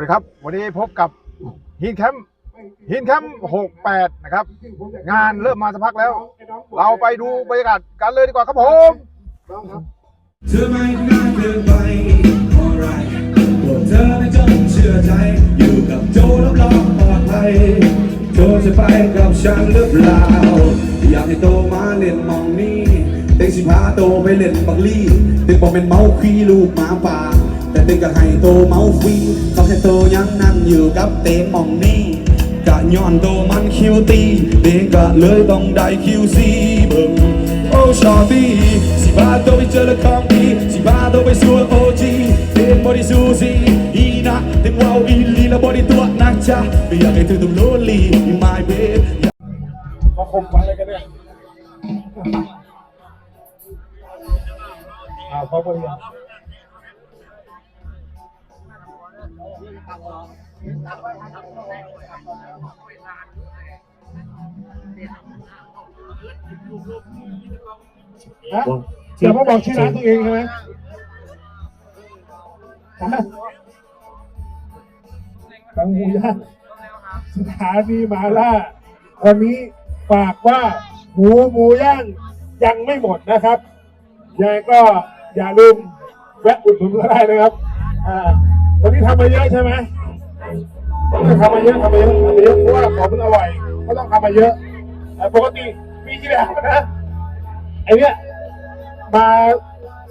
วัสดีครับ วันนี้พบกับฮินแคมป์ฮินแคมป์68 นะครับ งานเริ่มมาสักพักแล้ว เราไปดูบรรยากาศกันเลยดีกว่าครับผมเธอไม่นานเกินไป alright พวกเธอไม่จงเชื่อใจ อยู่กับโจรับรองปลอดภัยโจจะไปกับฉันหรือเปล่า อยากให้โตมาเล่นมองนี้เต็งสิพาโตไปเล่นบักลี่เต็งบอกเป็นเมาคีลูกหมาป่า แต่เต็งก็ให้โตเมาฟรีเขาให้โตยังนั่งอยู่กับเต็งหมองนี้กะย้อนโตมันคิวตีเต็งก็เลยต้องได้คิวซีเบิ่งโอ้ชอตี้สิบาโตไปเจอละของดีสิบาโตไปสวนโอจีเต็มบอดี้ซูซีอีนะเต็มว้าวอีลีละบอดี้ตัวนักจ้าไม่อยากให้เธอต้องโลลี in my bed มาคมกันอะไรกันเนี่ ฮะเดี๋ยวมาบอกชื่อร้านตัวเองใช่ไหมฮะตังหูย่างสถานีมาล่าวันนี้ฝากว่าหมูหมูย่างยังไม่หมดนะครับยังไงก็อย่าลืมแวะอุดหนุนก็ได้นะครับ อ่า วันนี้ทำมาเยอะใช่ไหม ต้องทำมาเยอะทำมาเยอะทำมาเยอะเพราะว่าของมันอร่อยก็ต้องทำมาเยอะแต่ปกติปีที่แล้วนะไอ้เนี้ยมา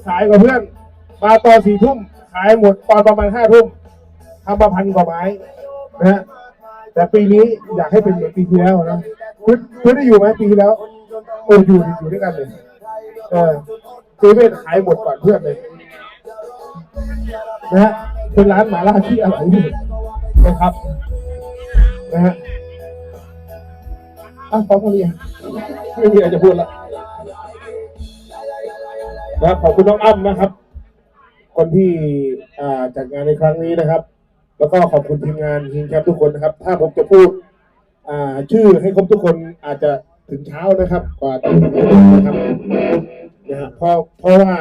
สายกว่าเพื่อน มาตอนสี่ทุ่มขายหมดตอนประมาณห้าทุ่มทำมาพันกว่าไม้นะฮะแต่ปีนี้อยากให้เป็นเหมือนปีที่แล้วนะคุณคุณได้อยู่ไหมปีที่แล้วโอ้อยู่อยู่ด้วยกันเลยเออเซเว่นขายหมดก่อนเพื่อนเลยนะฮะเป็นร้านหมาล่าที่อร่อยที่สุด นะครับนะฮะอะขอบคุณยังไม่มีอะไรจะพูดละนะขอบคุณน้องอ้ำนะครับ คนที่อ่าจัดงานในครั้งนี้นะครับ แล้วก็ขอบคุณทีมงานทีมแคปทุกคนนะครับ ถ้าผมจะพูดอ่าชื่อให้ครบทุกคนอาจจะถึงเช้านะครับกว่าจะนะครับนะฮะเพราะเพราะว่า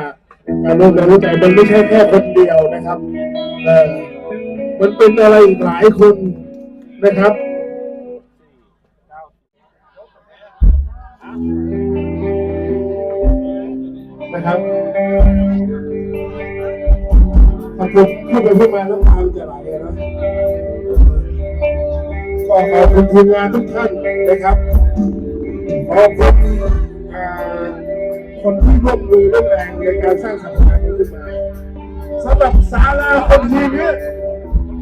การร่วมแรงร่วมใจมันไม่ใช่แค่คนเดียวนะครับเออ มันเป็นอะไรอีกหลายคนนะครับ นะครับถ้าพูดพูดไปพูดมาแล้วตามจะไหลนะก็ขอบคุณทีมงานทุกท่านนะครับขอบคุณคนที่ร่วมมือร่วมแรงในการสร้างสถานการณ์นี้ขึ้นมาสำหรับศาลาคนทีมนี้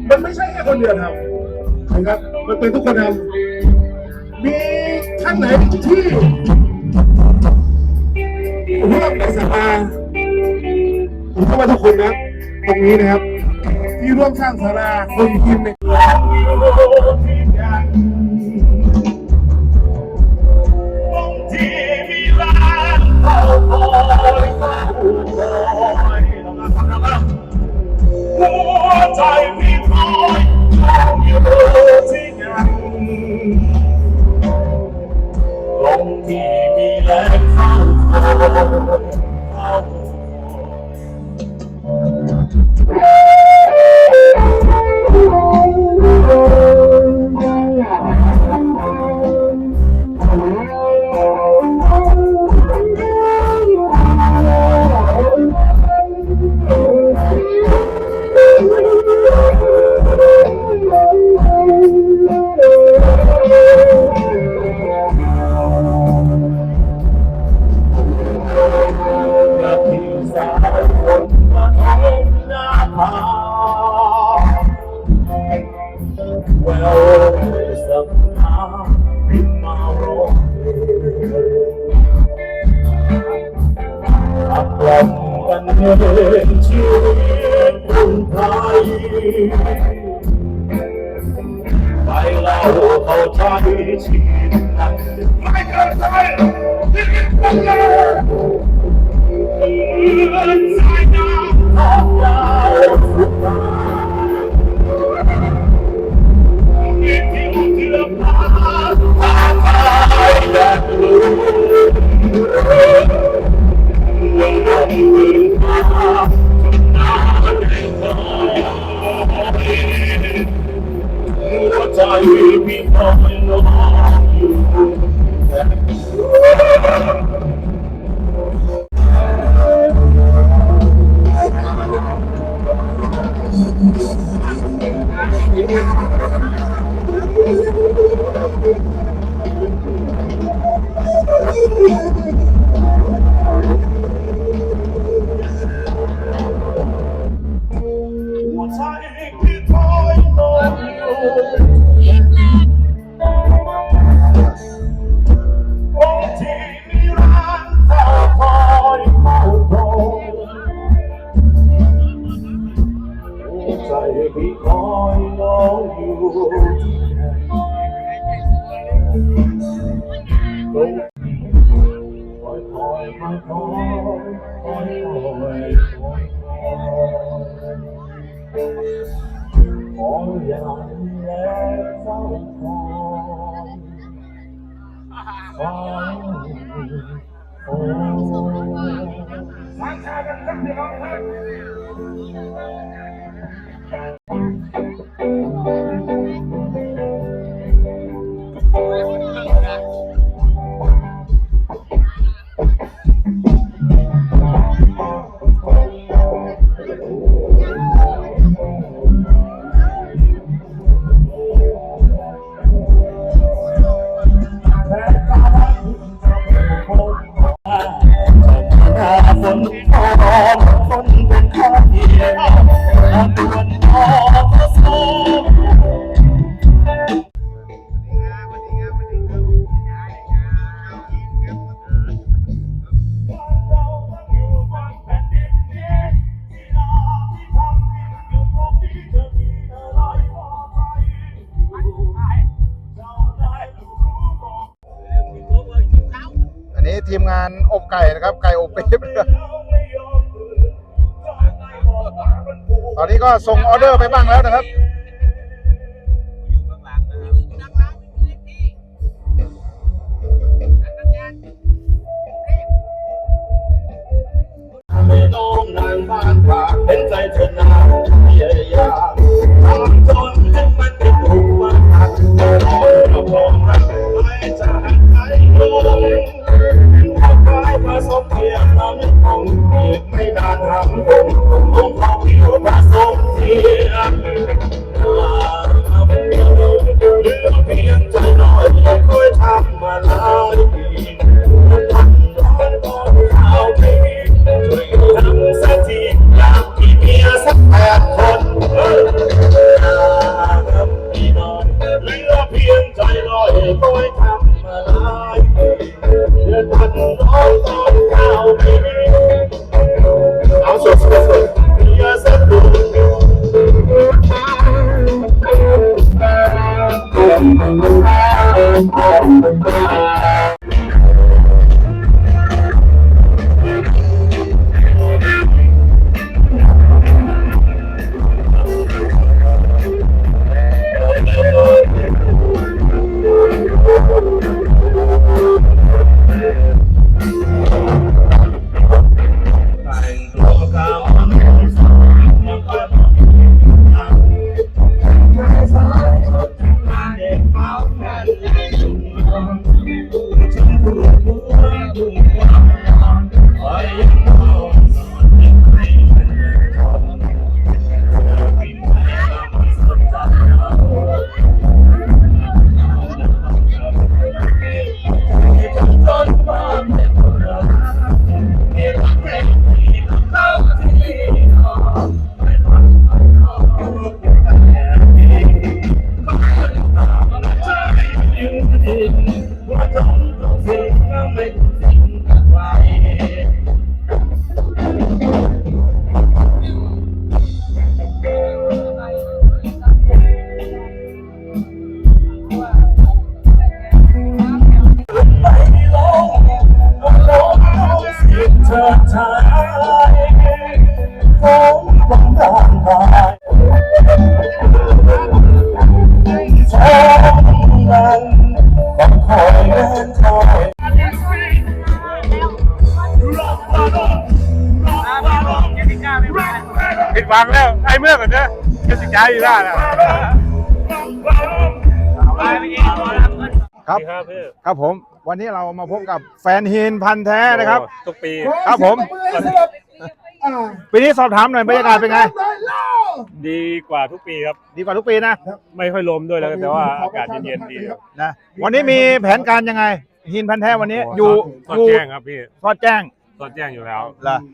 มันไม่ใช่แค่คนเดียวทำนะครับ มันเป็นทุกคนทำมีท่านไหนที่ร่วมในสภาผมเข้ามาทุกคนนะตรงนี้นะครับ ที่ร่วมสร้างสาราคนทีมใน Christi. Mein I will be falling โอ้านอบไก่นะครับ ไก่อบปี๊บตอนนี้ก็ส่งออเดอร์ไปบ้างแล้วนะครับไม่ต้องนั่งบ้านปากเป็นใจเธอนาพยายา ช้อยู่ได้นะครับครับผม วันนี้เรามาพบกับแฟนฮีนพันแท้นะครับ ทุกปี ครับผมปีนี้สอบถามหน่อยบรรยากาศเป็นไง ดีกว่าทุกปีครับ ดีกว่าทุกปีนะ ไม่ค่อยลมด้วยแล้วแต่ว่าอากาศเย็นๆดีนะวันนี้มีแผนการยังไงฮีนพันแท้วันนี้อยู่ทอดแจ้งครับพี่ทอดแจ้งทอดแจ้งอยู่แล้ว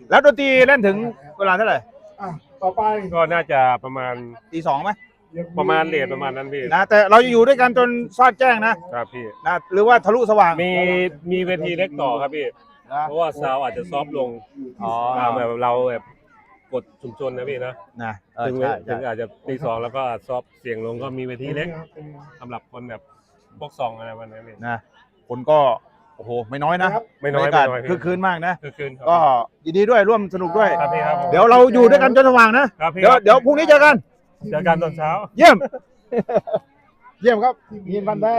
แล้วดนตรีเล่นถึงเวลาเท่าไหร่ ต่อไปก็น่าจะประมาณตีสองไหมประมาณเลทประมาณนั้นพี่นะแต่เราจะอยู่ด้วยกันจนทอดแจ้งนะครับพี่นะหรือว่าทะลุสว่างมีมีเวทีเล็กต่อครับพี่นะเพราะว่าซาวอาจจะซอฟต์ลงอ๋ออ่าแบบเราแบบกดชุมชนนะพี่นะนะเออถึงใช่ถึงใช่อาจจะตีสองแล้วก็ซอฟต์เสียงลงก็มีเวทีเล็กสำหรับคนแบบพวกซองอะไรวันนี้พี่นะคนก็ โอ้โหไม่น้อยนะไม่น้อยบรรยากาศไม่น้อยพี่คือคืนมากนะ คือคืนครับก็ยินดีด้วยร่วมสนุกด้วย ครับพี่ครับผมเดี๋ยวเราอยู่ด้วยกันจนสว่างนะ ครับพี่เดี๋ยวเดี๋ยวพรุ่งนี้เจอกัน เจอกันตอนเช้า เยี่ยม เยี่ยมครับยินพันธุ์แท้